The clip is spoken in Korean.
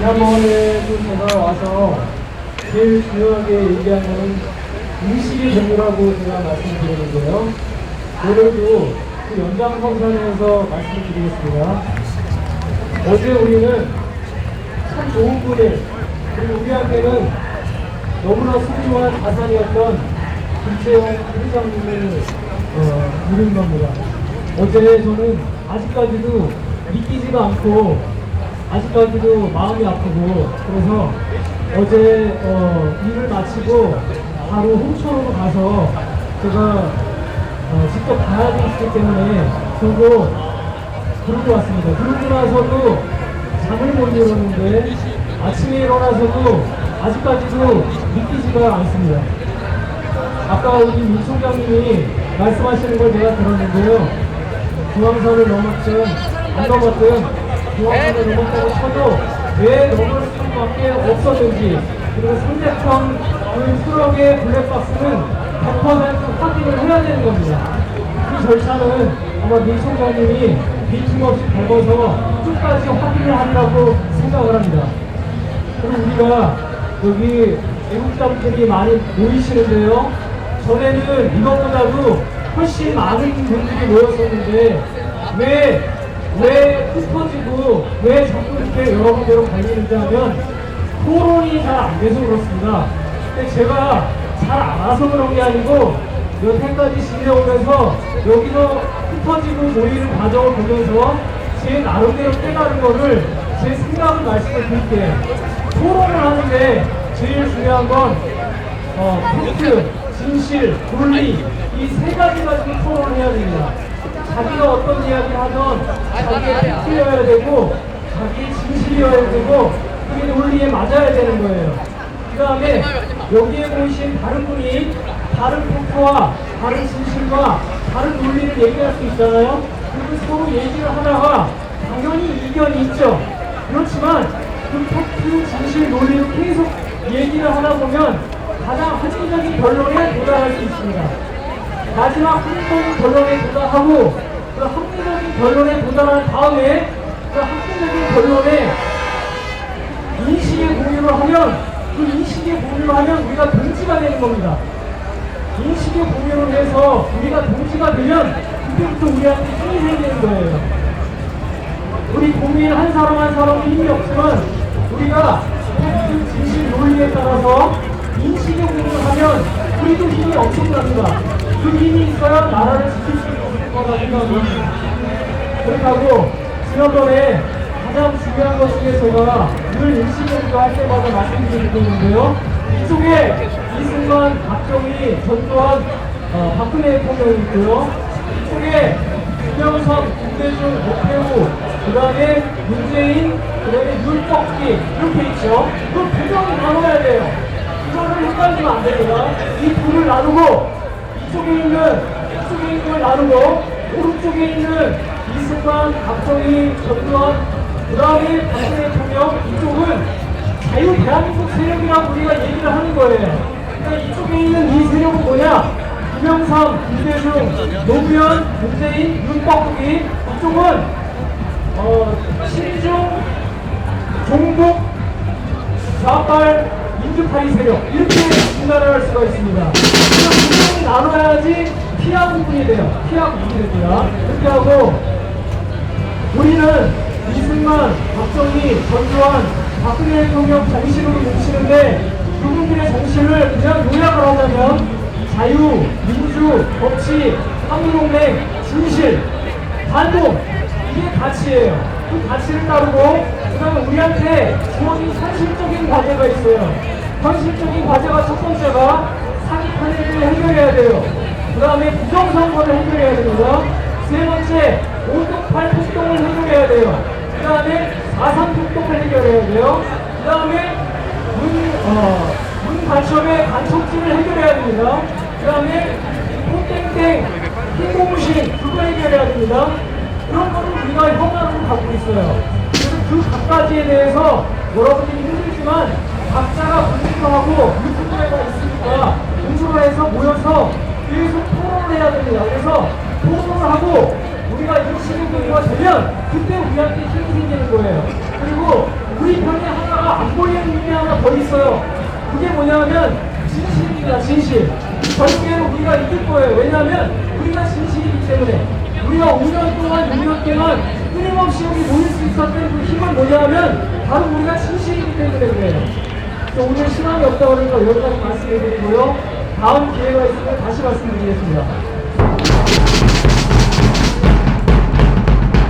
지난번에도 제가 와서 제일 중요하게 얘기한 거는 인식의 종류라고 제가 말씀드렸는데요. 오늘도 그 연장성산에서 말씀드리겠습니다. 어제 우리는 참 좋은 분을 그리고 우리한테는 너무나 소중한 자산이었던 김채영 회장님을 어, 누린 겁니다. 어제 저는 아직까지도 믿기지가 않고 아직까지도 마음이 아프고 그래서 어제 어, 일을 마치고 바로 홍천으로 가서 제가 어, 직접 봐야 되기 때문에 저도 그러고 왔습니다. 그러고 나서도 잠을 못 이뤘는데 아침에 일어나서도 아직까지도 믿기지가 않습니다. 아까 우리 민 총장님이 말씀하시는 걸 제가 들었는데요. 중앙선을 넘었든 안 넘었든 중앙선을 넘었다고 쳐도 왜 넘을 수밖에 없었는지 그리고 상대편 그 트럭의 블랙박스는 100% 확인을 해야 되는 겁니다. 그 절차는 아마 민 총장님이 빈틈 없이 밟아서 끝까지 확인을 하리라고 생각을 합니다. 그리고 우리가 여기 애국자분들이 많이 모이시는데요. 전에는 이것보다도 훨씬 많은 분들이 모였었는데 왜, 왜 흩어지고 왜 자꾸 이렇게 여러 군데로 갈리는지 하면 토론이 잘 안 돼서 그렇습니다. 근데 제가 잘 알아서 그런 게 아니고 여태까지 지내오면서 여기서 흩어지고 모이는 과정을 보면서 제 나름대로 깨달은 거를 제 생각을 말씀을 드릴게요. 토론을 하는데 제일 중요한 건 어, 팩트, 진실, 논리 이 세 가지 가지고 토론을 해야 됩니다. 자기가 어떤 이야기를 하던 자기의 팩트여야 되고 자기의 진실이어야 되고 그게 논리에 맞아야 되는 거예요. 그 다음에 여기에 모이신 다른 분이 다른 팩트와 다른 진실과 다른 논리를 얘기할 수 있잖아요. 그리고 서로 얘기를 하다가 당연히 이견이 있죠. 그렇지만 그 팩트, 진실, 논리를 계속 얘기를 하다 보면 가장 합리적인 결론에 도달할 수 있습니다. 마지막 합리적인 결론에 도달하고 그 합리적인 결론에 도달한 다음에 그 합리적인 결론에 인식의 공유를 하면 그 인식의 공유를 하면 우리가 동지가 되는 겁니다. 인식의 공유를 해서 우리가 동지가 되면 그때부터 우리한테 힘이 생기는 거예요. 우리 국민 한 사람 한 사람은 힘이 없지만 우리가 팩트, 진실, 논리에 따라서 인식의 공유를 하면 우리도 힘이 엄청납니다. 그 힘이 있어야 나라를 지킬 수 생각합니다. 그렇다고 지난번에 가장 중요한 것 중에 제가 늘 일시공부 할 때마다 말씀드리고 있는데요. 이쪽에 이승만, 박정희, 전두환, 어, 박근혜 대통령이 있고요. 이쪽에 김영삼, 김대중, 노태우, 그 다음에 문재인, 그 다음에 윤석기 이렇게 있죠. 그두 명이 나눠야 돼요. 이거를 헷갈리면 안 됩니다. 이 둘을 나누고 이쪽에 있는 이쪽에 있는 걸 나누고 오른쪽에 있는 이승만, 박정희, 전두환 그 다음에 박근혜 대통령 이쪽은 자유 대한민국 세력이라고 우리가 얘기를 하는 거예요. 그러니까 이쪽에 있는 이 세력은 뭐냐? 김영삼, 김대중, 노무현, 문재인, 윤석기 이쪽은 어, 신중, 종북, 좌빨, 민주파이 세력 이렇게 분할을 할 수가 있습니다. 그래서 분명히 나눠야지 피하 부분이 돼요. 피하 부분이 됩니다. 그렇게 하고 우리는 이승만, 박정희, 전두환, 박근혜 대통령 정신으로 뭉치는데 그분들의 정신을 그냥 요약을 하자면 자유, 민주, 법치, 한국동맹, 진실, 반동 이게 가치예요. 그 가치를 따르고 그다음에 우리한테 주어진 현실적인 과제가 있어요. 현실적인 과제가 첫 번째가 사기 판례를 해결해야 돼요. 그 다음에 부정선거를 해결해야 됩니다. 세 번째, 5.8 폭동을 해결해야 돼요. 그 다음에 4.3 폭동을 해결해야 돼요. 그 다음에 문, 어, 문 간첩의 간첩질을 해결해야 됩니다. 그 다음에 땡땡, 흰공신, 그거 해결해야 됩니다. 그런 거는 우리가 현안으로 갖고 있어요. 그래서 그 각가지에 대해서 여러분들이 힘들지만 각자가 분석하고 유튜브가 있으니까 분석을 해서 모여서 계속 토론을 해야 됩니다. 그래서 토론을 하고 우리가 인식의 공유가 되면 그때 우리한테 힘이 생기는 거예요. 그리고 우리 편에 하나 안 보이는 의미 하나 더 있어요. 그게 뭐냐면 진실입니다. 진실. 결국에는 우리가 이길 거예요. 왜냐하면 우리가 진실이기 때문에 우리가 5년 동안 6년 동안 끊임없이 여기 모일 수 있었던 그 힘은 뭐냐면 바로 우리가 진실이기 때문에 그래요. 오늘 시간이 없다 그러니까 여기까지 말씀드리고요. 다음 기회가 있으면 다시 말씀드리겠습니다.